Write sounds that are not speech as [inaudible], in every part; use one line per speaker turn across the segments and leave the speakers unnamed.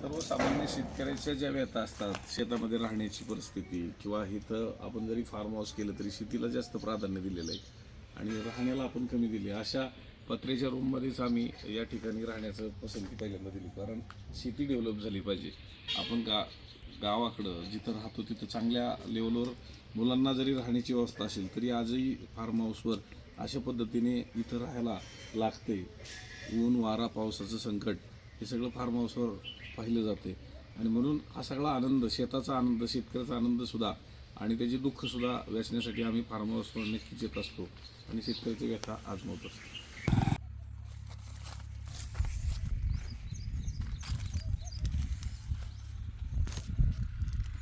सर्वसामान्य शेतकऱ्याच्या ज्या व्यथा असतात शेतामध्ये राहण्याची परिस्थिती किंवा इथं आपण जरी फार्म हाऊस केलं तरी शेतीला जास्त प्राधान्य दिलेलं आहे आणि राहण्याला आपण कमी दिली. अशा पत्र्याच्या रूममध्येच आम्ही या ठिकाणी राहण्याचं पसंती पहिल्यांदा दिली. कारण शेती डेव्हलप झाली पाहिजे. आपण गा गावाकडं जिथं राहतो तिथं चांगल्या लेवलवर मुलांना जरी राहण्याची व्यवस्था असेल तरी आजही फार्म हाऊसवर अशा पद्धतीने इथं राहायला लागते. ऊन वारा पावसाचं संकट हे सगळं फार्म हाऊसवर पाहिलं जाते. आणि म्हणून हा सगळा आनंद शेताचा आनंद शेतकऱ्याचा आनंदसुद्धा आणि त्याचे दुःखसुद्धा वेचण्यासाठी आम्ही फार्म हाऊसवर नक्कीच येत असतो आणि शेतकऱ्याची व्यथा आजमवत असतो.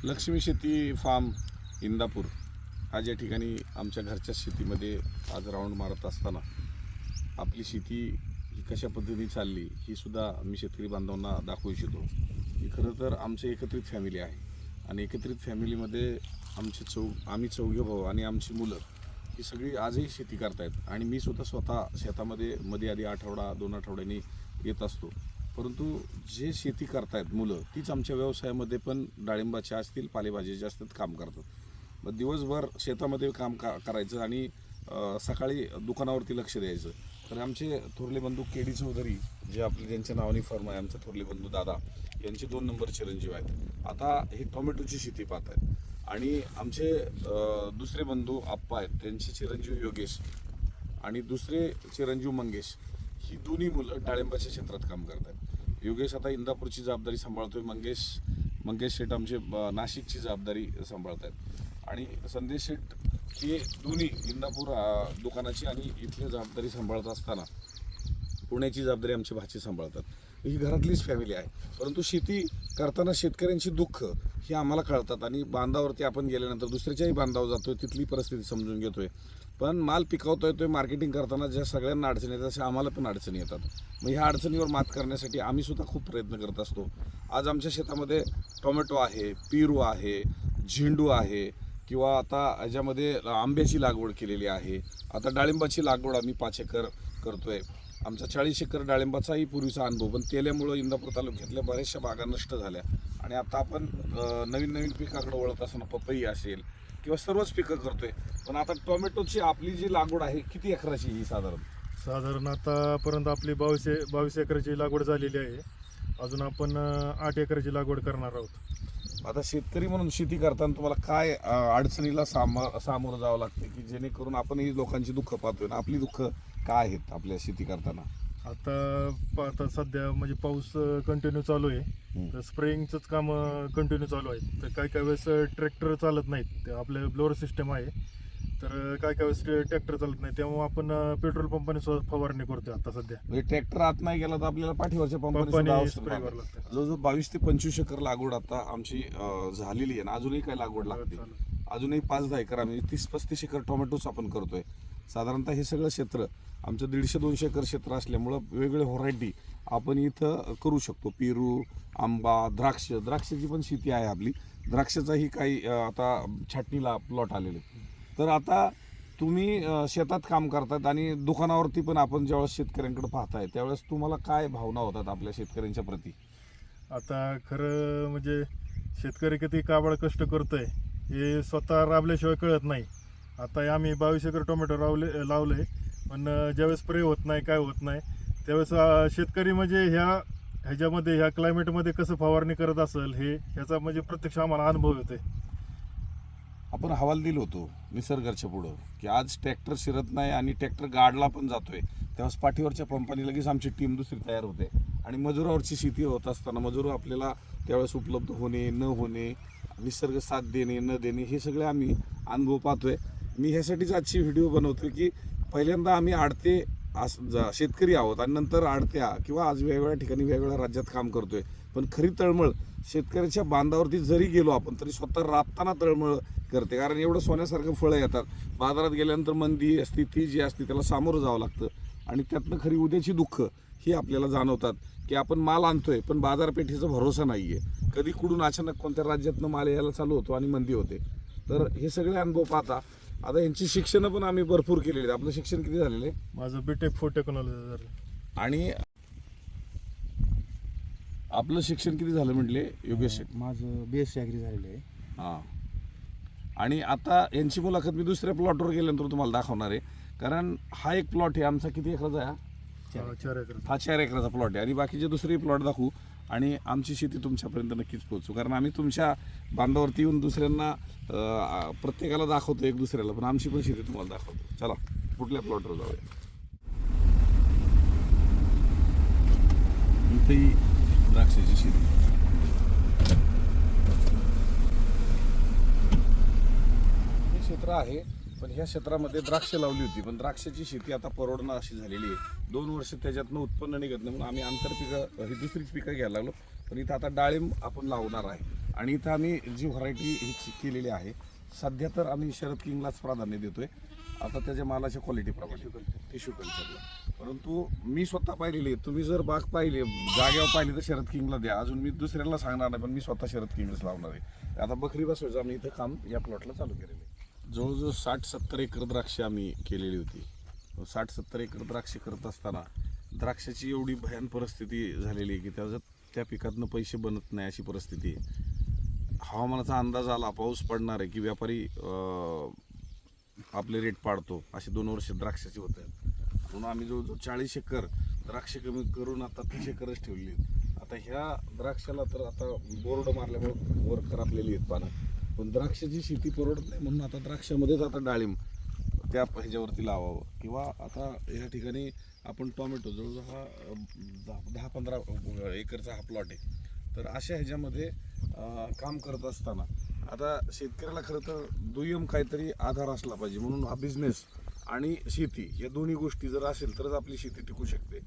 लक्ष्मी शेती फार्म इंदापूर आज या ठिकाणी आमच्या घरच्या शेतीमध्ये आज राऊंड मारत असताना आपली शेती ही कशा पद्धतीने चालली ही सुद्धा मी शेतकरी बांधवांना दाखवू इच्छितो. की खरं तर आमची एकत्रित फॅमिली आहे. आणि एकत्रित फॅमिलीमध्ये आमचे चौ आम्ही चौघे भाऊ आणि आमची मुलं ही सगळी आजही शेती करतायत. आणि मी सुद्धा स्वतः शेतामध्ये मध्ये आधी आठवडा दोन आठवड्यांनी येत असतो. परंतु जे शेती करतायत मुलं तीच आमच्या व्यवसायामध्ये पण डाळिंबाच्या असतील पालेभाजीचे असतात काम करतात. मग दिवसभर शेतामध्ये काम का करायचं आणि सकाळी दुकानावरती लक्ष द्यायचं. तर आमचे थोरले बंधू के डी चौधरी जे आपले ज्यांच्या नावाने फर्म आहे आमचे थोरले बंधू दादा यांचे दोन नंबर चिरंजीव आहेत. आता हे टोमॅटोची शेती पाहत आहेत आणि आमचे दुसरे बंधू आप्पा आहेत त्यांचे चिरंजीव योगेश आणि दुसरे चिरंजीव मंगेश ही दोन्ही मुलं डाळिंबाच्या क्षेत्रात काम करत आहेत योगेश आता इंदापूरची जबाबदारी सांभाळतोय मंगेश मंगेश शेठ आमचे नाशिकची जबाबदारी सांभाळत आहेत आणि संदेश शेट हे दोन्ही इंदापूर दुकानाची आणि इथली जबाबदारी सांभाळत असताना पुण्याची जबाबदारी आमची भाची सांभाळतात. ही घरातलीच फॅमिली आहे. परंतु शेती करताना शेतकऱ्यांची दुःख ही आम्हाला कळतात आणि बांधावरती आपण गेल्यानंतर दुसऱ्याच्याही बांधावर जातोय तिथली परिस्थिती समजून घेतोय. पण माल पिकवतो येतोय मार्केटिंग करताना ज्या सगळ्यांना अडचणी येतात तशा आम्हाला पण अडचणी येतात. मग ह्या अडचणीवर मात करण्यासाठी आम्ही सुद्धा खूप प्रयत्न करत असतो. आज आमच्या शेतामध्ये टोमॅटो आहे पेरू आहे झेंडू आहे किंवा आता याच्यामध्ये आंब्याची लागवड केलेली आहे. आता डाळिंबाची लागवड आम्ही पाच एकर करतोय. आमचा चाळीस एकर डाळिंबाचाही पूर्वीचा अनुभव पण तेल्यामुळं इंदापूर तालुक्यातल्या बऱ्याचशा बागा नष्ट झाल्या. आणि आता आपण नवीन नवीन पिकाकडे वळत असताना पपई असेल किंवा सर्वच पिकं करतोय पण आता टोमॅटोची आपली जी लागवड आहे किती एकराची ही साधारण?
साधारण आतापर्यंत आपली बावीस बावीस एकराची लागवड झालेली आहे. अजून आपण आठ एकराची लागवड करणार आहोत.
आता शेतकरी म्हणून शेती करताना तुम्हाला काय अडचणीला सामोर सामोरं जावं लागते? की जेणेकरून आपणही लोकांची दुःख पाहतोय ना आपली दुःख काय आहेत आपल्या शेती करताना?
आता आता सध्या म्हणजे पाऊस कंटिन्यू चालू आहे. तर स्प्रेइंगचंच काम कंटिन्यू चालू आहे तर काही काही वेळेस ट्रॅक्टर चालत नाहीत. ते आपले ब्लोअर सिस्टम आहे. तर काही काही वेळेस ट्रॅक्टर चालत नाही तेव्हा आपण पेट्रोल पंपाने सुद्धा फवारणी करतोय आता सध्या.
म्हणजे ट्रॅक्टर आत नाही गेला तर आपल्याला पाठीवरच्या पंपाने
स्प्रे करावं लागतं.
जवळजवळ बावीस ते पंचवीस एकर लागवड आता आमची अं, झालेली आहे आणि अजूनही काय लागवड लागते. अजूनही पाच दहा एकर आम्ही तीस पस्तीस एकर टोमॅटोच आपण करतोय. साधारणतः हे सगळं क्षेत्र आमचं दीडशे दोनशे एकर क्षेत्र असल्यामुळं वेगवेगळे व्हरायटी आपण इथं करू शकतो. पेरू आंबा द्राक्ष द्राक्षाची पण शेती आहे आपली. द्राक्षाचाही काही अं, आता छाटणीला प्लॉट आलेले. तर आता तुम्ही शेतात काम करतात आणि दुकानावरती पण आपण ज्यावेळेस शेतकऱ्यांकडे पाहताय त्यावेळेस तुम्हाला काय भावना होतात आपल्या शेतकऱ्यांच्या प्रती?
आता खरं म्हणजे शेतकरी किती काबाड कष्ट करतोय हे स्वतः राबल्याशिवाय कळत नाही. आता आम्ही बावीस एकर टोमॅटो लावले लावले पण ज्यावेळेस स्प्रे होत नाही काय होत नाही त्यावेळेस शेतकरी म्हणजे ह्या ह्याच्यामध्ये ह्या क्लायमेटमध्ये कसं फवारणी करत असेल हे ह्याचा म्हणजे प्रत्यक्ष आम्हाला अनुभव येतोय.
आपण हवाल दिलो होतो निसर्गाच्या पुढं की आज ट्रॅक्टर शिरत नाही आणि ट्रॅक्टर गाडला पण जातोय. तेव्हाच पाठीवरच्या पंपाने लगेच आमची टीम दुसरी तयार होते. आणि मजुरावरची शेती होत असताना मजूर आपल्याला त्यावेळेस उपलब्ध होणे न होणे निसर्ग साथ देणे न देणे हे सगळे आम्ही अनुभव पाहतोय. मी ह्यासाठीच आजची व्हिडिओ बनवतोय की पहिल्यांदा आम्ही आडते जा- शेतकरी आहोत आणि नंतर आडत्या किंवा आज वेगवेगळ्या ठिकाणी वेगवेगळ्या राज्यात काम करतोय. पण खरी तळमळ शेतकऱ्याच्या बांधावरती जरी गेलो आपण तरी स्वतः राबताना तळमळ करते. कारण एवढं सोन्यासारखं फळं येतात. बाजारात गेल्यानंतर मंदी असती ती जी असते त्याला सामोरं जावं लागतं. आणि त्यातनं खरी उद्याची दुःख ही आपल्याला जाणवतात की आपण माल आणतोय पण बाजारपेठेचा भरोसा नाही आहे कधी कुठून अचानक कोणत्या राज्यातनं माल यायला चालू होतो आणि मंदी होते. तर हे सगळे अनुभव पाहता आता यांची शिक्षणं पण आम्ही भरपूर केलेली आहेत. आपलं शिक्षण किती झालेलं आहे?
माझं बीटेक फूड टेक्नॉलॉजी झालं.
आणि आपलं शिक्षण किती झालं म्हटले? योगेश शेठ?
माझं बी एस सी ॲग्री झालेलं आहे.
हां. आणि आता यांची मुलाखत मी दुसऱ्या प्लॉटवर गेल्यानंतर तुम्हाला दाखवणार आहे. कारण हा एक प्लॉट आहे. आमचा किती एकराचा आहे हा?
अं, चार एकर
हा चार एकराचा प्लॉट आहे. आणि बाकीचे दुसरे प्लॉट दाखवू. आणि आमची शेती तुमच्यापर्यंत नक्कीच पोहोचू. कारण आम्ही तुमच्या बांधावरती येऊन दुसऱ्यांना अं, प्रत्येकाला दाखवतो एक दुसऱ्याला. पण आमची पण शेती तुम्हाला दाखवतो. चला कुठल्या प्लॉटवर जाऊया. द्राक्षाची शेती हे क्षेत्र आहे पण ह्या क्षेत्रामध्ये द्राक्ष लावली होती. पण द्राक्षाची शेती आता परवडणं अशी झालेली आहे. दोन वर्ष त्याच्यातनं उत्पन्न निघत नाही म्हणून आम्ही आंतरपिकं ही दुसरीच पिकं घ्यायला लागलो. पण इथं आता डाळिंब आपण लावणार आहे. आणि इथं आम्ही जी व्हरायटी ही केलेली आहे सध्या तर आम्ही शरद किंगलाच प्राधान्य देतोय. आता त्याच्या मालाच्या क्वालिटीप्रमाणे टिश्यू कल्चरला परंतु मी स्वतः पाहिलेली आहे. तुम्ही जर बाग पाहिली जागेवर पाहिली तर शरद किंगला द्या. अजून मी दुसऱ्याला सांगणार नाही पण मी स्वतः शरद किंगलाच लावणार आहे. आता बकरी बसवायचं आम्ही इथं काम या प्लॉटला चालू केलेलं आहे. जवळजवळ साठ सत्तर एकर द्राक्ष आम्ही केलेली होती. साठ सत्तर एकर द्राक्ष करत असताना द्राक्षाची एवढी भयान परिस्थिती झालेली आहे की त्याच्यात त्या पिकातनं पैसे बनत नाही अशी परिस्थिती आहे. हवामानाचा अंदाज आला पाऊस पडणार आहे की व्यापारी आपले रेट पाडतो. असे दोन वर्ष द्राक्षाचे होत. आहेत म्हणून आम्ही जवळजवळ चाळीस एकर द्राक्ष कमी करून आता तीस एकरच ठेवली आहेत. आता ह्या द्राक्षाला तर आता बोर्ड मारल्यामुळे वर खराबलेली आहेत पानं. पण द्राक्षाची शेती परवडत नाही म्हणून आता द्राक्षामध्येच आता डाळिंब त्या ह्याच्यावरती लावावं. किंवा आता या ठिकाणी आपण टोमॅटो जवळजवळ हा दहा दहा पंधरा एकरचा हा प्लॉट आहे. तर अशा ह्याच्यामध्ये काम करत असताना आता शेतकऱ्याला खरं तर दुय्यम काहीतरी आधार असला पाहिजे म्हणून हा बिझनेस आणि शेती या दोन्ही गोष्टी जर असेल तरच आपली शेती टिकू शकते.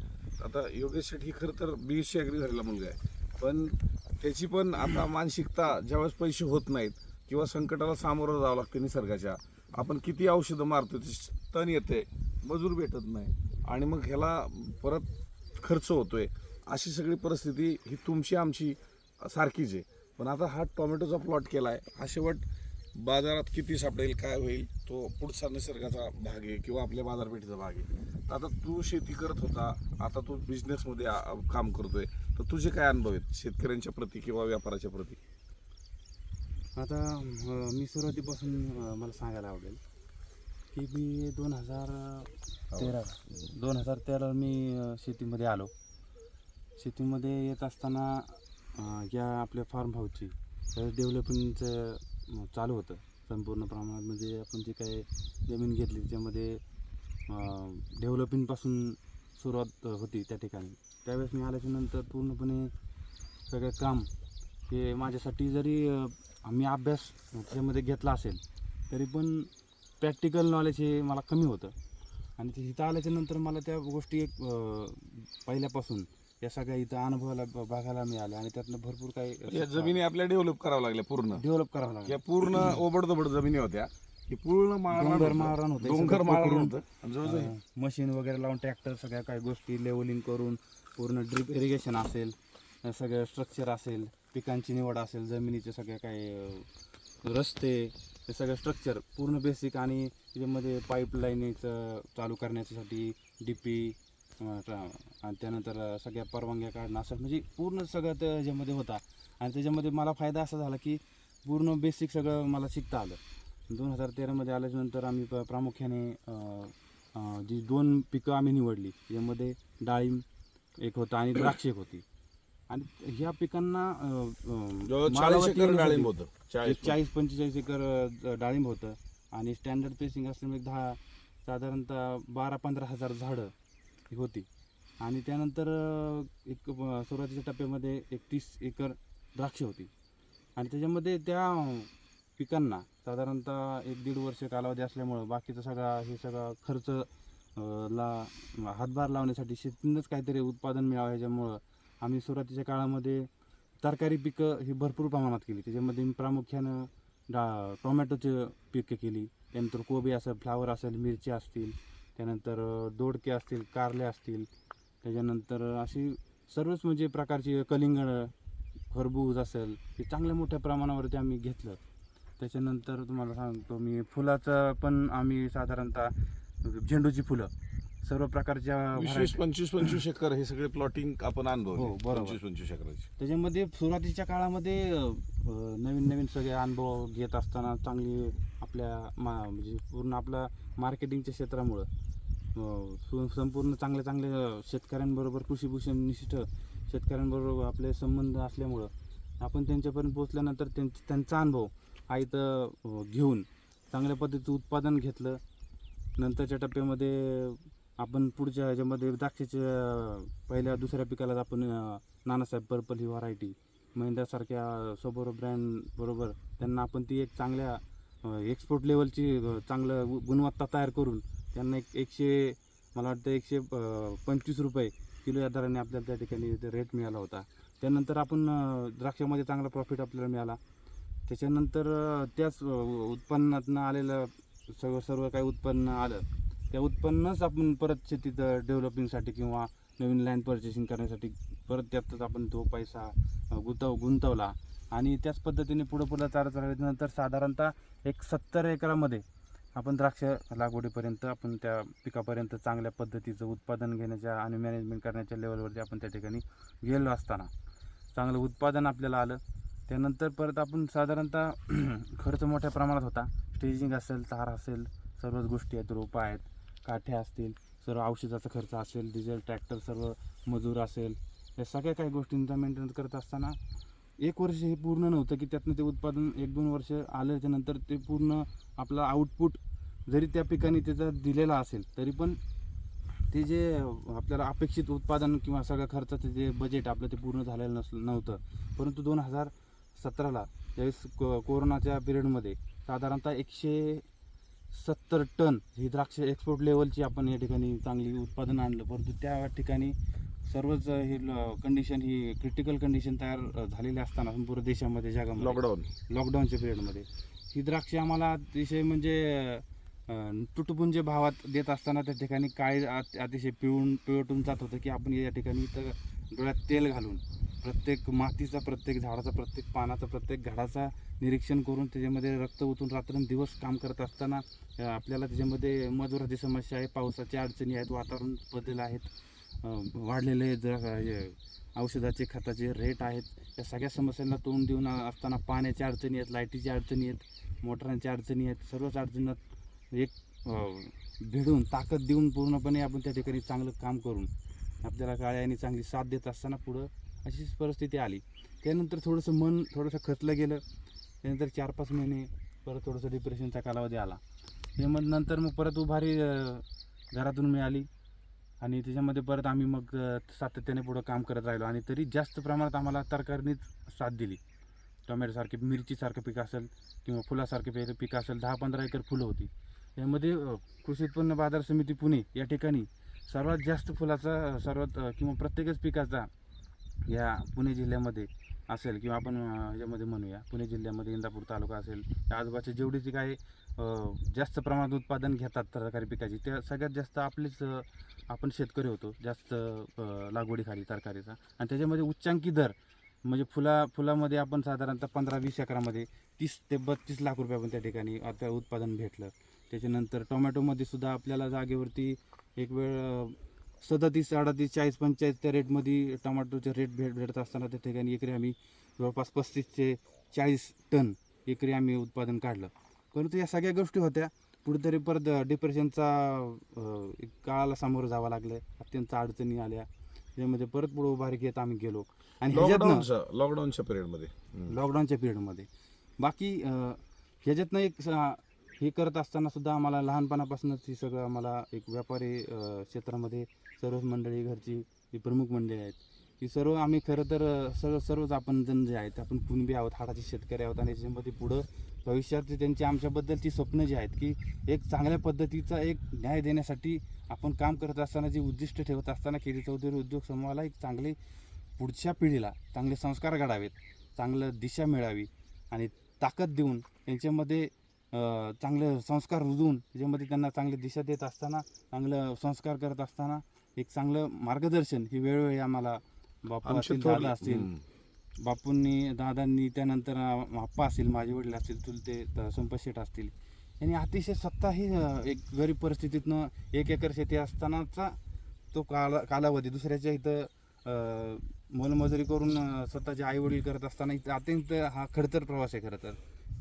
आता योगेश शेठ ही खरं तर बी एस सी ॲग्री झालेला मुलगा आहे. पण त्याची पण आता मानसिकता ज्यावेळेस पैसे होत नाहीत किंवा संकटाला सामोरं जावं लागतं निसर्गाच्या आपण किती औषधं मारतो ते तण येते मजूर भेटत नाही आणि मग ह्याला परत खर्च होतोय. अशी सगळी परिस्थिती ही तुमची आमची सारखीच आहे. पण आता हा टोमॅटोचा प्लॉट केला आहे हा शेवट बाजारात किती सापडेल काय होईल तो पुढचा निसर्गाचा भाग आहे किंवा आपल्या बाजारपेठेचा भाग आहे. तर आता तू शेती करत होता आता तू बिझनेसमध्ये काम करतोय तर तुझे काय अनुभव आहेत? शेतकऱ्यांच्या प्रती किंवा व्यापाराच्या प्रती?
आता मी सुरुवातीपासून मला सांगायला आवडेल की मी दोन हजार तेरा दोन हजार तेरा मी शेतीमध्ये आलो. शेतीमध्ये येत असताना या आपल्या फार्म हाऊसची डेव्हलपमेंटचं चालू होतं. संपूर्ण प्रमाणात म्हणजे आपण जे काही जमीन घेतली त्याच्यामध्ये डेव्हलपिंगपासून सुरुवात होती त्या ठिकाणी. त्यावेळेस मी आल्याच्यानंतर पूर्णपणे सगळं काम हे माझ्यासाठी जरी मी आम्ही अभ्यास त्याच्यामध्ये घेतला असेल तरी पण प्रॅक्टिकल नॉलेज हे मला कमी होतं. आणि ते आल्याच्यानंतर मला त्या गोष्टी एक पहिल्यापासून या सगळ्या इथं अनुभवाला ब- बघायला मिळाल्या आणि त्यातनं भरपूर काही
या जमिनी आपल्या डेव्हलप कराव्या लागल्या पूर्ण
डेव्हलप करावं लागलं
या पूर्ण [clears throat] ओबडधोबड जमिनी होत्या की पूर्ण माळरान
डोंगर
होतं.
माळरान होतं.
डोंगर माळरान
पोखरून,
होतं आणि जवळजवळ
मशीन वगैरे लावून ट्रॅक्टर सगळ्या काही गोष्टी लेवलिंग करून पूर्ण ड्रिप इरिगेशन असेल सगळं स्ट्रक्चर असेल पिकांची निवड असेल जमिनीचे सगळे काही अं, रस्ते हे सगळं स्ट्रक्चर पूर्ण बेसिक आणि त्याच्यामध्ये पाईपलाईनीचं चालू करण्यासाठी डी पी आणि त्यानंतर सगळ्या परवानग्या काढणं असं म्हणजे पूर्ण सगळं त्या ह्याच्यामध्ये होता. आणि त्याच्यामध्ये मला फायदा असा झाला की पूर्ण बेसिक सगळं मला शिकता आलं. दोन हजार तेरामध्ये आल्याच्यानंतर आम्ही प- प्रामुख्याने जी दोन पिकं आम्ही निवडली यामध्ये डाळिंब एक होता आणि द्राक्ष एक होती. आणि ह्या पिकांना
डाळिंब होतं. चाळीस
एक चाळीस पंचेचाळीस एकर डाळिंब होतं. आणि स्टँडर्ड पेसिंग असल्यामुळे दहा साधारणतः बारा पंधरा हजार झाडं ही होती. आणि त्यानंतर एक सुरुवातीच्या टप्प्यामध्ये एक तीस एकर द्राक्ष होती. आणि त्याच्यामध्ये त्या पिकांना साधारणतः एक दीड वर्ष कालावधी असल्यामुळं बाकीचा सगळा हे सगळा खर्च ला हातभार लावण्यासाठी शेतीनंच काहीतरी उत्पादन मिळावं ह्याच्यामुळं आम्ही सुरुवातीच्या काळामध्ये तरकारी पिकं ही भरपूर प्रमाणात केली. त्याच्यामध्ये मी प्रामुख्यानं डा टोमॅटोचे पिकं केली. त्यानंतर कोबी असेल फ्लावर असेल मिरची असतील त्यानंतर दोडके असतील कारले असतील त्याच्यानंतर अशी सर्वच म्हणजे प्रकारची कलिंगड खरबूज असेल हे चांगल्या मोठ्या प्रमाणावरती आम्ही घेतलं. त्याच्यानंतर तुम्हाला सांगतो मी फुलाचं पण आम्ही साधारणतः झेंडूची फुलं. सर्व प्रकारच्या
वीस वीस
variety-
पंचवीस पंचवीस एकर हे सगळे प्लॉटिंग आपण अनुभव
हो, बरोबर.
पंचवीस पंचवीस एकराचे.
त्याच्यामध्ये सुरुवातीच्या काळामध्ये अं, नवीन नवीन सगळे अनुभव घेत असताना चांगली आपल्या मा म्हणजे पूर्ण आपल्या मार्केटिंगच्या क्षेत्रामुळं अं, सु- संपूर्ण चांगले चांगले अं, शेतकऱ्यांबरोबर कृषीभूषण निष्ठ शेतकऱ्यांबरोबर आपले संबंध असल्यामुळं आपण त्यांच्यापर्यंत पोहोचल्यानंतर त्यांच त्यांचा अनुभव हा इथं अं, घेऊन चांगल्या पद्धतीचं उत्पादन घेतलं. नंतरच्या टप्प्यामध्ये आपण पुढच्या ह्याच्यामध्ये द्राक्षाच्या पहिल्या दुसऱ्या पिकालाच आपण नानासाहेब पर्पल ही व्हरायटी महिंद्रासारख्या सोबोरो ब्रँड बरोबर त्यांना आपण ती एक चांगल्या एक्सपोर्ट लेवलची चांगलं गुणवत्ता तयार करून त्यांना एक एकशे मला वाटतं एकशे पंचवीस रुपये किलो या दराने आपल्याला त्या ठिकाणी रेट मिळाला होता. त्यानंतर आपण द्राक्षामध्ये चांगला प्रॉफिट आपल्याला मिळाला. त्याच्यानंतर त्याच उत्पन्नातनं आलेलं सर्व सर्व काही उत्पन्न आलं. त्या उत्पन्नच आपण परत शेतीत डेव्हलपिंगसाठी किंवा नवीन लँड परचेसिंग करण्यासाठी परत त्यातच आपण तो पैसा गुंतव गुंतवला. आणि त्याच पद्धतीने पुढं पुढं चालत राहिल्यानंतर साधारणतः एक सत्तर एकरामध्ये आपण द्राक्ष लागवडीपर्यंत आपण त्या पिकापर्यंत चांगल्या पद्धतीचं उत्पादन घेण्याच्या आणि मॅनेजमेंट करण्याच्या लेवलवरती आपण त्या ठिकाणी गेलो असताना. चांगलं उत्पादन आपल्याला आलं. त्यानंतर परत आपण साधारणतः [clears throat] खर्च मोठ्या प्रमाणात होता. स्टेजिंग असेल तार असेल सर्वच गोष्टी आहेत रोपं आहेत. काठ्या असतील सर्व औषधाचा खर्च असेल डिझेल ट्रॅक्टर सर्व मजूर असेल या सगळ्या काही गोष्टींचा मेंटेनन्स करत असताना एक वर्ष हे पूर्ण नव्हतं की त्यातनं ते उत्पादन एक दोन वर्ष आल्याच्यानंतर ते पूर्ण आपला आउटपुट जरी त्या पिकाने त्याचा दिलेला असेल तरी पण ते जे आपल्याला अपेक्षित उत्पादन किंवा सगळ्या खर्चाचं जे बजेट आपलं ते पूर्ण झालेलं नसलं नव्हतं. परंतु दोन हजार सतराला त्यावेळेस को कोरोनाच्या पिरियडमध्ये साधारणतः एकशे सत्तर टन ही द्राक्ष एक्सपोर्ट लेवलची आपण या ठिकाणी चांगली उत्पादन आणलं. परंतु त्या ठिकाणी सर्वच हे कंडिशन ही क्रिटिकल कंडिशन तयार झालेली असताना संपूर्ण देशामध्ये जगामध्ये.
लॉकडाऊन
लॉकडाऊनच्या पिरियडमध्ये ही द्राक्षे आम्हाला अतिशय म्हणजे तुटपुंजे भावात देत असताना त्या ठिकाणी काय अत- अतिशय पिळून पिळवटून जात होतं की आपण या ठिकाणी इथं डोळ्यात तेल घालून प्रत्येक मातीचा प्रत्येक झाडाचा प्रत्येक पानाचा प्रत्येक झाडाचा निरीक्षण करून त्याच्यामध्ये रक्त ओतून रात्रंदिवस काम करत असताना आपल्याला त्याच्यामध्ये मजुराची समस्या आहे पावसाच्या अडचणी आहेत वातावरण बदल आहेत वाढलेले जर औषधाचे खताचे रेट आहेत. या सगळ्या समस्यांना तोंड देऊन असताना पाण्याच्या अडचणी आहेत लाईटीच्या अडचणी आहेत मोटरांच्या अडचणी आहेत सर्वच अडचणींना एक भिडून ताकद देऊन पूर्णपणे आपण त्या ठिकाणी चांगलं काम करून आपल्याला काळ्या आणि चांगली साथ देत असताना पुढं अशीच परिस्थिती आली. त्यानंतर थोडंसं मन थोडंसं खचलं गेलं. त्यानंतर चार पाच महिने परत थोडंसं डिप्रेशनचा कालावधी आला. हे मग नंतर मग परत उभारी घरातून मिळाली. आणि त्याच्यामध्ये परत आम्ही मग सातत्याने पुढं काम करत राहिलो. आणि तरी जास्त प्रमाणात आम्हाला तरकारीनीच साथ दिली. टोमॅटोसारखे मिरचीसारखं पीक असेल किंवा फुलासारखे पीक पीक असेल दहा पंधरा एकर फुलं होती. यामध्ये कृषी उत्पन्न बाजार समिती पुणे या ठिकाणी सर्वात जास्त फुलाचा सर्वात किंवा प्रत्येकच पिकाचा या पुणे जिल्ह्यामध्ये असेल किंवा आपण याच्यामध्ये म्हणूया पुणे जिल्ह्यामध्ये इंदापूर तालुका असेल त्या आजूबाजूचे जेवढी जी काही जास्त प्रमाणात उत्पादन घेतात तरकारी पिकाची त्या सगळ्यात जास्त आपलीच आपण शेतकरी होतो जास्त लागवडीखाली तरकारीचा. आणि त्याच्यामध्ये उच्चांकी दर म्हणजे फुला फुलामध्ये आपण साधारणतः पंधरा वीस एकरामध्ये तीस ते बत्तीस लाख रुपये त्या ठिकाणी आता उत्पादन भेटलं. त्याच्यानंतर टोमॅटोमध्ये सुद्धा आपल्याला जागेवरती एक वेळ सदतीस अडतीस चाळीस पंचेचाळीस त्या रेटमध्ये टोमॅटोचे रेट भेट भेटत असताना त्या ठिकाणी एकरी आम्ही जवळपास पस्तीस ते चाळीस टन एकरी आम्ही उत्पादन काढलं. परंतु या सगळ्या गोष्टी होत्या. कुठेतरी परत डिप्रेशनचा एक काळाला सामोरं जावं लागलं अत्यंत अडचणी आल्या. त्यामध्ये परत पुढे उभारी घेत आम्ही गेलो. आणि ह्याच्यातनं
लॉकडाऊनच्या पिरियडमध्ये.
लॉकडाऊनच्या पिरियडमध्ये बाकी ह्याच्यातनं एक हे करत असताना सुद्धा आम्हाला लहानपणापासूनच ही सगळं आम्हाला एक व्यापारी क्षेत्रामध्ये सर्वच मंडळी घरची जी प्रमुख मंडळी आहेत. ही सर्व आम्ही खरं तर सर्व सर्वच आपण जण जे आहेत आपण कुणबी आहोत हाडाचे शेतकरी आहोत आणि त्याच्यामध्ये पुढं भविष्यात त्यांची आमच्याबद्दलची स्वप्न जी आहेत की एक चांगल्या पद्धतीचा एक न्याय देण्यासाठी आपण काम करत असताना जे उद्दिष्ट ठेवत असताना केली चौधरी उद्योग समूहाला एक चांगली पुढच्या पिढीला चांगले संस्कार घडावेत चांगलं दिशा मिळावी आणि ताकद देऊन त्यांच्यामध्ये चांगले संस्कार रुजवून त्याच्यामध्ये त्यांना चांगली दिशा देत असताना चांगलं संस्कार करत असताना एक चांगलं मार्गदर्शन ही वेळोवेळी आम्हाला बापू
आमचे
असतील दादा असतील.
हम्म.
बापूंनी दादांनी त्यानंतर आप्पा असतील माझे वडील असतील चुलते त- संपत शेठ असतील. यांनी अतिशय स्वतःही अं, एक गरीब परिस्थितीतनं एक एकर शेती असतानाचा तो काला कालावधी दुसऱ्याच्या इथं अं, मोलमजुरी करून अं, स्वतःचे आई वडील करत असताना इथं अत्यंत हा खडतर प्रवास आहे खरं तर.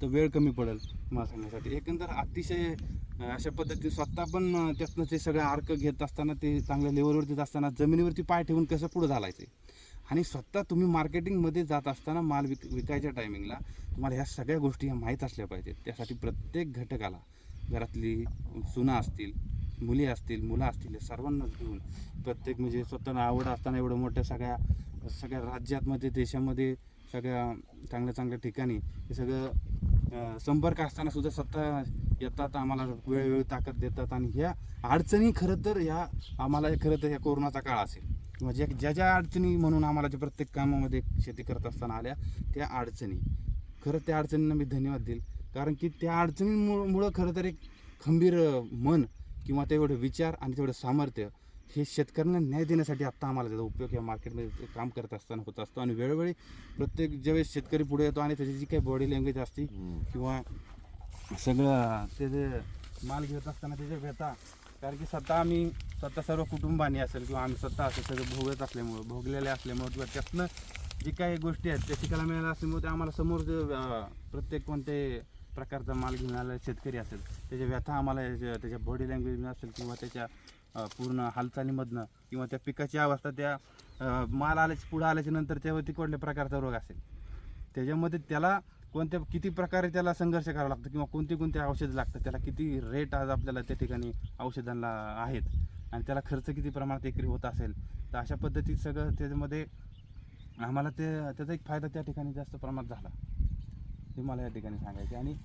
तर वेळ कमी पडेल मासण्यासाठी सांगण्यासाठी. एकंदर अतिशय अशा पद्धतीने स्वतः पण त्यातनं ते सगळं अर्क घेत असताना ते चांगल्या लेवलवरती असताना जमिनीवरती पाय ठेवून कसं पुढं झालायचं आणि स्वतः तुम्ही मार्केटिंगमध्ये जात असताना माल विक विकायच्या टायमिंगला तुम्हाला ह्या सगळ्या गोष्टी ह्या माहीत असल्या पाहिजेत. त्यासाठी प्रत्येक घटकाला घरातली सुना असतील मुली असतील मुलं असतील या सर्वांनाच घेऊन प्रत्येक म्हणजे स्वतःला आवड असताना एवढं मोठ्या सगळ्या सगळ्या राज्यातमध्ये देशामध्ये सगळ्या चांगल्या चांगल्या ठिकाणी हे सगळं संपर्क असताना सुद्धा सत्ता येतात आम्हाला वेळोवेळी ताकद देतात आणि ह्या अडचणी खरं तर ह्या आम्हाला खरं तर ह्या कोरोनाचा काळ असेल. म्हणजे किंवा ज्या ज्या ज्या अडचणी म्हणून आम्हाला जे प्रत्येक कामामध्ये शेती करत असताना आल्या त्या अडचणी. खरं त्या अडचणींना मी धन्यवाद देईल. कारण की त्या अडचणींमुळं मुळं खरं तर एक खंबीर मन किंवा तेवढे विचार आणि तेवढं सामर्थ्य हे शेतकऱ्यांना न्याय देण्यासाठी आत्ता आम्हाला त्याचा उपयोग या मार्केटमध्ये काम करत असताना होत असतो. आणि वेळोवेळी प्रत्येक ज्यावेळेस शेतकरी पुढे येतो आणि त्याची जी काही बॉडी लँग्वेज असते किंवा सगळं ते जे माल घेत असताना त्याच्या व्यथा कारण की स्वतः आम्ही स्वतः सर्व कुटुंबाने असेल किंवा आम्ही स्वतः असेल सगळं भोगत असल्यामुळं भोगलेले असल्यामुळं किंवा त्यातनं जी काही गोष्टी आहेत त्या शिकायला मिळाल्या असल्यामुळे ते आम्हाला समोर जे, प्रत्येक कोणते प्रकारचा माल घेऊन आलेला शेतकरी असेल त्याच्या व्यथा आम्हाला याच्या- त्याच्या बॉडी लँग्वेज असेल किंवा त्याच्या पूर्ण हालचालीमधनं किंवा त्या पिकाची अवस्था त्या माल आल्याच्या पुढं आल्याच्यानंतर त्यावरती कुठल्या प्रकारचा रोग असेल. त्याच्यामध्ये त्याला कोणत्या किती प्रकारे त्याला संघर्ष करावा लागतो किंवा कोणती कोणती औषधं लागतात त्याला किती रेट आज आपल्याला त्या ठिकाणी औषधांना आहेत आणि त्याला खर्च किती प्रमाणात एकरी होत असेल तर अशा पद्धतीत सगळं त्याच्यामध्ये आम्हाला ते त्याचा एक फायदा त्या ठिकाणी जास्त प्रमाणात झाला. हे मला या ठिकाणी सांगायचे आणि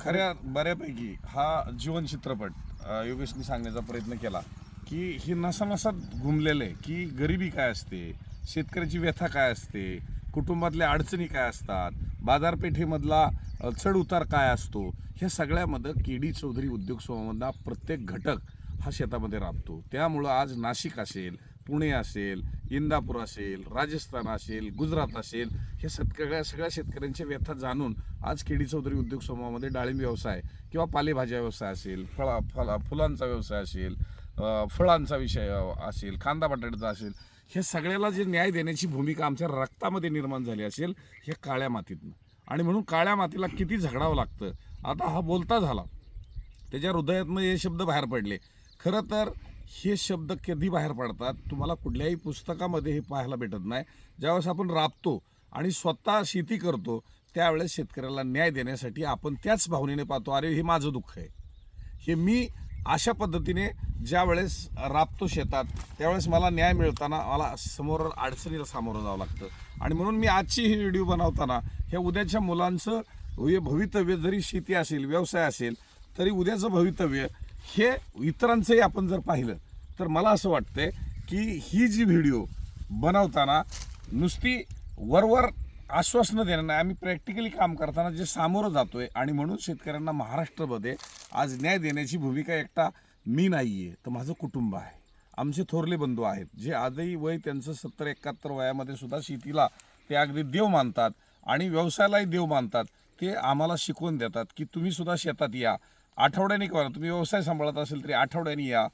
खऱ्या बऱ्यापैकी हा जीवन चित्रपट योगेशने योगेशनी सांगण्याचा प्रयत्न केला. की हे नसानसात घुमलेलं आहे की गरिबी काय असते शेतकऱ्याची व्यथा काय असते कुटुंबातल्या अडचणी काय असतात बाजारपेठेमधला चढउतार चढ उतार काय असतो ह्या सगळ्यामध्ये के डी चौधरी उद्योग समूहामधला प्रत्येक घटक हा शेतामध्ये राबतो. त्यामुळं आज नाशिक असेल पुणे असेल इंदापूर असेल राजस्थान असेल गुजरात असेल हे सगळ्या सगळ्या शेतकऱ्यांच्या व्यथा जाणून आज केडी चौधरी उद्योग समूहामध्ये डाळिंब व्यवसाय किंवा पालेभाज्या व्यवसाय असेल फळा फळा फुलांचा व्यवसाय असेल फळांचा विषय असेल कांदा बटाट्याचा असेल हे सगळ्याला जे न्याय देण्याची भूमिका आमच्या रक्तामध्ये निर्माण झाली असेल हे काळ्या मातीतनं. आणि म्हणून काळ्या मातीला किती झगडावं लागतं आता हा बोलता झाला. त्याच्या हृदयातनं हे शब्द बाहेर पडले. खरं तर हे शब्द कधी बाहेर पडतात तुम्हाला कुठल्याही पुस्तकामध्ये हे पाहायला भेटत नाही. ज्यावेळेस आपण राबतो आणि स्वतः शेती करतो त्यावेळेस शेतकऱ्याला न्याय देण्यासाठी आपण त्याच भावनेने पाहतो अरे हे माझं दुःख आहे. हे मी अशा पद्धतीने ज्या वेळेस राबतो शेतात त्यावेळेस मला न्याय मिळताना मला समोर अडचणीला सामोरं जावं लागतं. आणि म्हणून मी आजची ही व्हिडिओ बनवताना ह्या उद्याच्या मुलांचं हे भवितव्य जरी शेती असेल व्यवसाय असेल तरी उद्याचं भवितव्य हे इतरांचंही आपण जर पाहिलं तर मला असं वाटतंय की ही जी व्हिडिओ बनवताना नुसती वरवर आश्वासनं देणं नाही. आम्ही प्रॅक्टिकली काम करताना जे सामोरं जातो आहे आणि म्हणून शेतकऱ्यांना महाराष्ट्रामध्ये आज न्याय देण्याची भूमिका एकटा मी नाही आहे तर माझं कुटुंब आहे. आमचे थोरले बंधू आहेत जे आजही वय त्यांचं सत्तर एकाहत्तर वयामध्ये सुद्धा शेतीला ते अगदी देव मानतात आणि व्यवसायालाही देव मानतात. ते आम्हाला शिकवून देतात की तुम्ही सुद्धा शेतात या. आठवड्याने करा तुम्ही व्यवसाय सांभाळत असेल तरी आठवड्याने या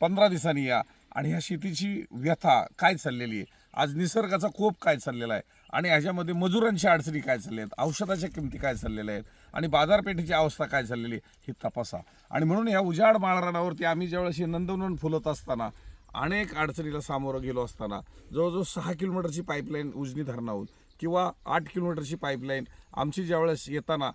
पंधरा दिवसांनी या. आणि ह्या शेतीची व्यथा काय चाललेली आहे? आज निसर्गाचा कोप काय चाललेला आहे? आणि ह्याच्यामध्ये मजुरांच्या अडचणी काय चालल्या आहेत? औषधाच्या किमती काय चाललेल्या आहेत? आणि बाजारपेठेची अवस्था काय चाललेली आहे? हे तपासा. आणि म्हणून ह्या उजाड माळरानावरती आम्ही ज्यावेळेस हे नंदनवन फुलत असताना अनेक अडचणीला सामोरं गेलो असताना जवळजवळ सहा किलोमीटरची पाईपलाईन उजनी धरणाहून किंवा आठ किलोमीटरची पाईपलाईन आमची ज्यावेळेस येताना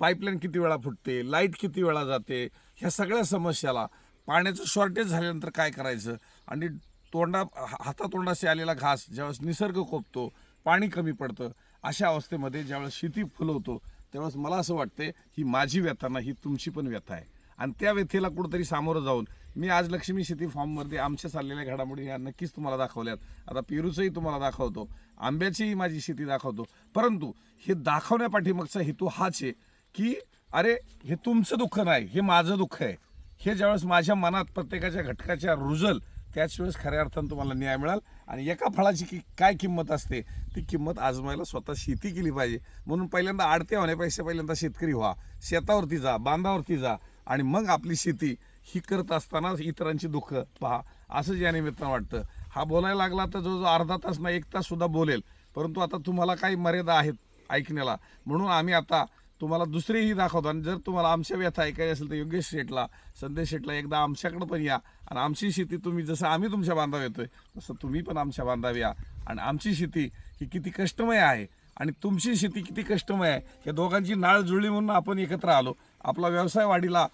पाईपलाईन किती वेळा फुटते लाइट किती वेळा जाते ह्या सगळ्या समस्याला पाण्याचं शॉर्टेज झाल्यानंतर काय करायचं? आणि तोंडा हा- हातातोंडाशी आलेला घास ज्यावेळेस निसर्ग कोपतो पाणी कमी पडतं. अशा अवस्थेमध्ये ज्यावेळेस शेती फुलवतो त्यावेळेस मला असं वाटते ही माझी व्यथा नाही ही तुमची पण व्यथा आहे. आणि त्या व्यथेला कुठंतरी सामोरं जाऊन मी आज लक्ष्मी शेती फॉर्मवरती आमच्या चाललेल्या घडामोडी ह्या नक्कीच तुम्हाला दाखवल्यात. आता पेरूचंही तुम्हाला दाखवतो आंब्याचीही माझी शेती दाखवतो. परंतु हे दाखवण्यापाठीमागचा हेतू हाच आहे की अरे हे तुमचं दुःख नाही हे माझं दुःख आहे. हे ज्यावेळेस माझ्या मनात प्रत्येकाच्या घटकाच्या रुजल त्याच वेळेस खऱ्या अर्थानं तुम्हाला न्याय मिळाल. आणि एका फळाची की काय किंमत असते? ती किंमत आजमायला स्वतः शेती केली पाहिजे. म्हणून पहिल्यांदा आडत्या होण्यापेक्षा पहिल्यांदा शेतकरी व्हा. शेतावरती जा बांधावरती जा आणि मग आपली शेती ही करत असताना इतरांची दुःख पहा. असं या निमित्तानं वाटतं. हा बोलायला लागला तर जवळजवळ अर्धा तास ना एक तास सुद्धा बोलेल. परंतु आता तुम्हाला काही मर्यादा आहेत ऐकण्याला. म्हणून आम्ही आता तुम्हाला दुसरेही दाखवतो. आणि जर तुम्हाला आमच्या व्यथा ऐकायची असेल तर योगेश शेटला संदेश शेटला एकदा आमच्याकडं पण या. आणि आमची शेती तुम्ही जसं आम्ही तुमच्या बांधाव येतोय तसं तुम्ही पण आमच्या बांधाव या. आणि आमची शेती ही किती कष्टमय आहे. आणि तुमची शेती किती कष्टमय आहे. या दोघांची नाळ जुळली म्हणून आपण एकत्र आलो. आपला व्यवसाय वाढीला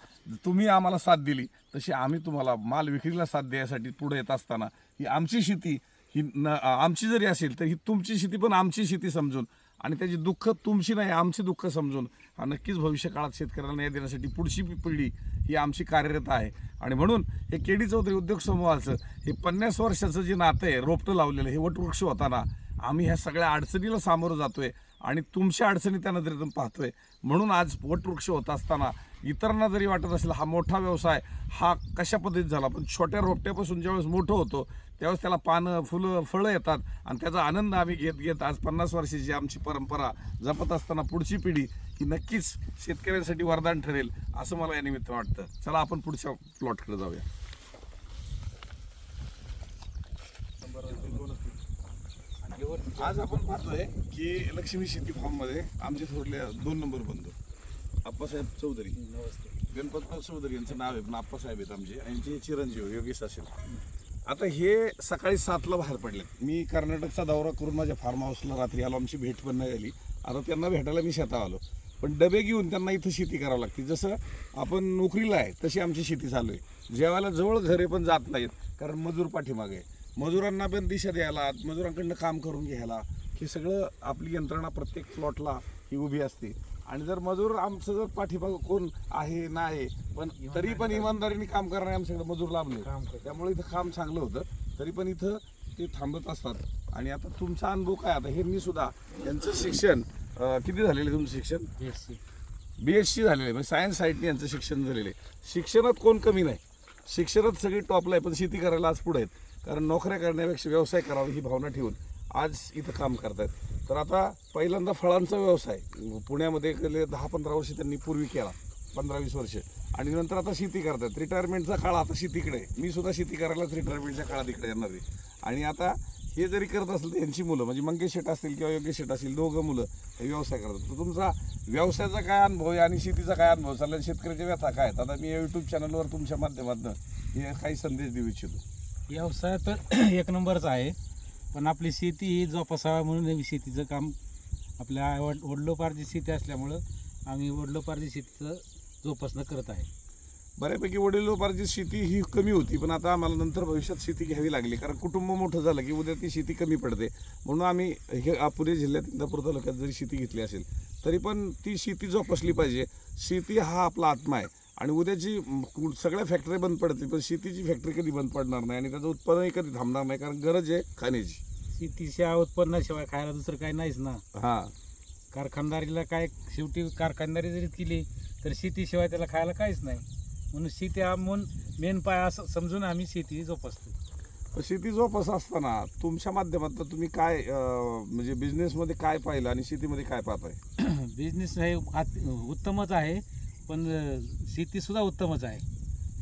तुम्ही आम्हाला साथ दिली. तशी आम्ही तुम्हाला माल विक्रीला साथ द्यायसाठी पुढे येत असताना ही आमची शेती ही न आमची जरी असेल तर ही तुमची शेती पण आमची शेती समजून आणि त्याची दुःख तुमची नाही आमची दुःख समजून. हा नक्कीच भविष्य काळात शेतकऱ्याला न्याय देण्यासाठी पुढची पिढी ही आमची कार्यरत आहे. आणि म्हणून हे केडी चौधरी उद्योग समूहाचं हे पन्नास वर्षाचं जे नातं आहे रोपटं लावलेलं हे वटवृक्ष होताना आम्ही ह्या सगळ्या अडचणीला सामोरं जातोय आणि तुमच्या अडचणी त्या नजरेतून पाहतोय म्हणून आज वटवृक्ष होत असताना इतरांना जरी वाटत असेल हा मोठा व्यवसाय हा कशा पद्धतीत झाला? पण छोट्या रोपट्यापासून ज्यावेळेस मोठं होतो त्यावेळेस त्याला पानं फुलं फळं येतात आणि त्याचा आनंद आम्ही घेत घेत आज पन्नास वर्षाची आमची परंपरा जपत असताना पुढची पिढी ही नक्कीच शेतकऱ्यांसाठी वरदान ठरेल असं मला या निमित्त वाटतं. चला आपण पुढच्या प्लॉटकडे जाऊया. आज आपण पाहतोय की लक्ष्मी शेती फॉर्ममध्ये आमचे थोरले दोन नंबर बंधू. आप्पासाहेब चौधरी. गणपतराव चौधरी यांचं नाव आहे पण आप्पासाहेब आहेत आमचे. यांचे चिरंजीव योगेश असेल. आता हे सकाळी सातला बाहेर पडले मी कर्नाटकचा दौरा करून माझ्या फार्म हाऊसला रात्री आलो. आमची भेट पण नाही झाली. आता त्यांना भेटायला मी शेतात आलो. पण डबे घेऊन त्यांना इथं शेती करावं लागते. जसं आपण नोकरीला आहे तशी आमची शेती चालू आहे. जेवायला जवळ घरे पण जात नाहीत कारण मजूर पाठीमागे आहे. मजुरांना पण दिशा द्यायला मजुरांकडनं काम करून घ्यायला हे सगळं आपली यंत्रणा प्रत्येक प्लॉटला ही उभी असते. आणि जर मजूर आमचं जर पाठीमागं कोण आहे नाही पण तरी पण इमानदारीने काम करणारे आमच्याकडे मजूर लाभले त्यामुळे इथं काम चांगलं होतं. तरी पण इथं ते थांबत असतात. आणि आता तुमचा अनुभव काय? आता हे मी सुद्धा यांचं शिक्षण किती झालेलं आहे तुमचं शिक्षण? बी एस सी झालेलं आहे म्हणजे सायन्स साईडने यांचं शिक्षण झालेलं आहे. शिक्षणात कोण कमी नाही. शिक्षणात सगळी टॉपला आहे पण शेती करायला आज पुढे आहेत. कारण नोकऱ्या करण्यापेक्षा व्यवसाय करावा ही भावना ठेवून आज इथं काम करतात तर आता पहिल्यांदा फळांचा व्यवसाय पुण्यामध्ये गेले दहा पंधरा वर्ष त्यांनी पूर्वी केला पंधरा वीस वर्ष. आणि नंतर आता शेती करतात रिटायरमेंटचा काळ आता शेतीकडे आहे. मी सुद्धा शेती करायलाच रिटायरमेंटच्या काळात इकडे येणार आहे. आणि आता हे जरी करत असेल तर यांची मुलं म्हणजे मंगेश शेट असतील किंवा योगेश शेट असतील दोघं मुलं हे व्यवसाय करतात. तर तुमचा व्यवसायाचा काय अनुभव आहे आणि शेतीचा काय अनुभव चालला शेतकऱ्याच्या व्यथा काय आहेत? आता मी यूट्यूब चॅनलवर तुमच्या माध्यमातून हे काही संदेश देऊ इच्छितो.
व्यवसाय तर [clears throat] एक नंबरच आहे. पण आपली शेती ही जोपासावा म्हणून शेतीचं काम आपल्या वड वडलोपार्जित शेती असल्यामुळं आम्ही वडलोपार्जित शेतीचं जोपासना करत आहे.
बऱ्यापैकी वडिलोपार्जित शेती ही कमी होती पण आता आम्हाला नंतर भविष्यात शेती घ्यावी लागली. कारण कुटुंब मोठं झालं की उद्या ती शेती कमी पडते. म्हणून आम्ही हे पुणे जिल्ह्यात इंदापूर तालुक्यात जरी शेती घेतली असेल तरी पण ती शेती जोपासली पाहिजे. शेती हा आपला आत्मा आहे. आणि उद्याची सगळ्या फॅक्टरी बंद पडतील पण शेतीची फॅक्टरी कधी बंद पडणार नाही आणि त्याचं उत्पादनही कधी थांबणार नाही कारण गरज आहे खाण्याची.
शेतीशिवाय उत्पन्नाशिवाय खायला दुसरं काही नाहीच ना.
हां.
कारखानदारीला काय शेवटी कारखानदारी जरी केली तर शेतीशिवाय त्याला खायला काहीच नाही. म्हणून शेती हा म्हणून मेन पाय असं समजून आम्ही शेती जोपासतो.
शेती जोपास असताना तुमच्या माध्यमातून तुम्ही काय म्हणजे बिझनेसमध्ये काय पाहिलं आणि शेतीमध्ये काय पाहताय? [clears throat]
बिझनेस हे उत्तमच आहे. पण शेतीसुद्धा उत्तमच आहे.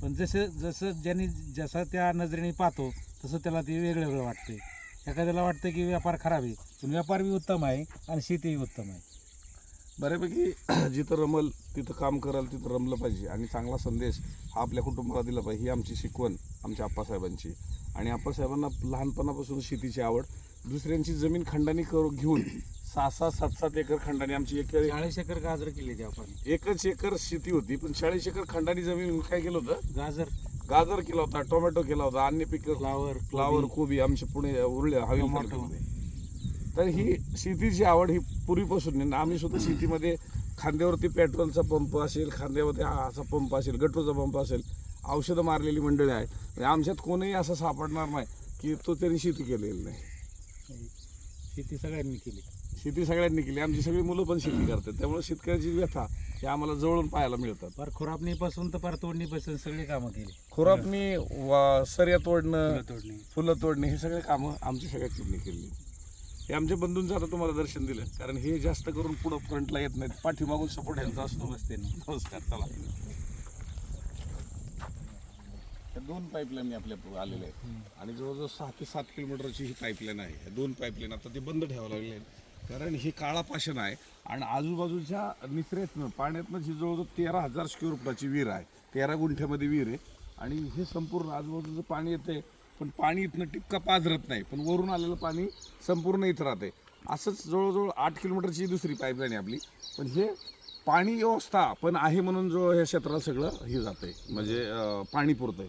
पण जसं जसं ज्यांनी जसं त्या नजरेने पाहतो तसं त्याला ते वेगळं वेगळं वाटते एखाद्याला वाटतं की व्यापार खराब आहे पण व्यापार बी उत्तम आहे आणि शेतीही उत्तम आहे.
बऱ्यापैकी [clears throat] जिथं रमल तिथं काम कराल तिथं रमलं पाहिजे. आणि चांगला संदेश हा आपल्या कुटुंबाला दिला पाहिजे. ही आमची शिकवण आमच्या आप्पासाहेबांची. आणि आप्पासाहेबांना लहानपणापासून शेतीची आवड. दुसऱ्यांची जमीन खंडानी करू घेऊन सहा सहा सात सात एकर खंडानी आमची एक
चाळीस एकर गाजर केले ते आपण.
एकच एकर शेती होती पण चाळीस एकर खंडानी जमीन काय केलं होतं?
गाजर.
गाजर केला होता टोमॅटो केला होता अन्य पिकं
फ्लावर
फ्लावर कोबी आमचे पुणे उरले हवी
टोमॅटो.
तर ही शेतीची आवड ही पूर्वीपासून. आम्ही सुद्धा शेतीमध्ये खांद्यावरती पेट्रोलचा पंप असेल खांद्यावरती असा पंप असेल गटरूचा पंप असेल औषधं मारलेली मंडळी आहे म्हणजे आमच्यात कोणीही असं सापडणार नाही की तो त्यांनी शेती केलेली नाही.
शेती सगळ्यांनी केली.
शेती सगळ्यांनी केली. आमची सगळी मुलं पण शेती करतात. त्यामुळे शेतकऱ्याची व्यथा हे आम्हाला जवळून पाहायला मिळतात.
फार खुरापणीपासून तर फार तोडणीपासून सगळी कामं केली.
खुरापणी वा- सऱ्या तोडणं
फुलं तोडणी.
फुलं तोडणे हे सगळे कामं आमच्या सगळ्या टीमने केली. हे आमच्या बंधूंचं आता तुम्हाला दर्शन दिलं. कारण हे जास्त करून पुढं फ्रंटला येत नाहीत. पाठीमागून सपोर्ट यांचा असतो.
ना
नमस्कार चला. या दोन पाईपलाईन आपल्या आलेल्या आहेत. आणि जवळजवळ सहा ते सात किलोमीटरची ही पाईपलाईन आहे. या दोन पाईपलाईन आता ते बंद ठेवावं लागले आहेत. कारण ही काळा पाषाण आहे आणि आजूबाजूच्या निचऱ्यातनं पाण्यातनं जी जवळजवळ तेरा हजार स्क्वेअर फुटाची विहीर आहे तेरा गुंठ्यामध्ये विहीर आहे. आणि हे संपूर्ण आजूबाजूचं पाणी येते पण पाणी इथनं टिपका पाझरत नाही पण वरून आलेलं पाणी संपूर्ण इथं राहते असंच जवळजवळ आठ किलोमीटरची दुसरी पाईपलाईन आहे आपली. पण हे पाणी व्यवस्था पण आहे म्हणून जो ह्या क्षेत्राला सगळं हे जातंय म्हणजे अं, पाणी पुरतंय.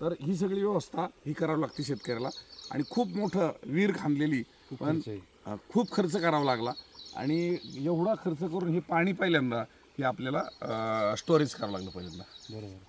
तर ही सगळी व्यवस्था ही करावी लागते शेतकऱ्याला. आणि खूप मोठं विहीर खांदलेली पण
आहे.
खूप खर्च करावा लागला. आणि एवढा खर्च करून हे पाणी पहिल्यांदा हे आपल्याला स्टोरेज करावं लागलं पहिल्यांदा.
बरोबर.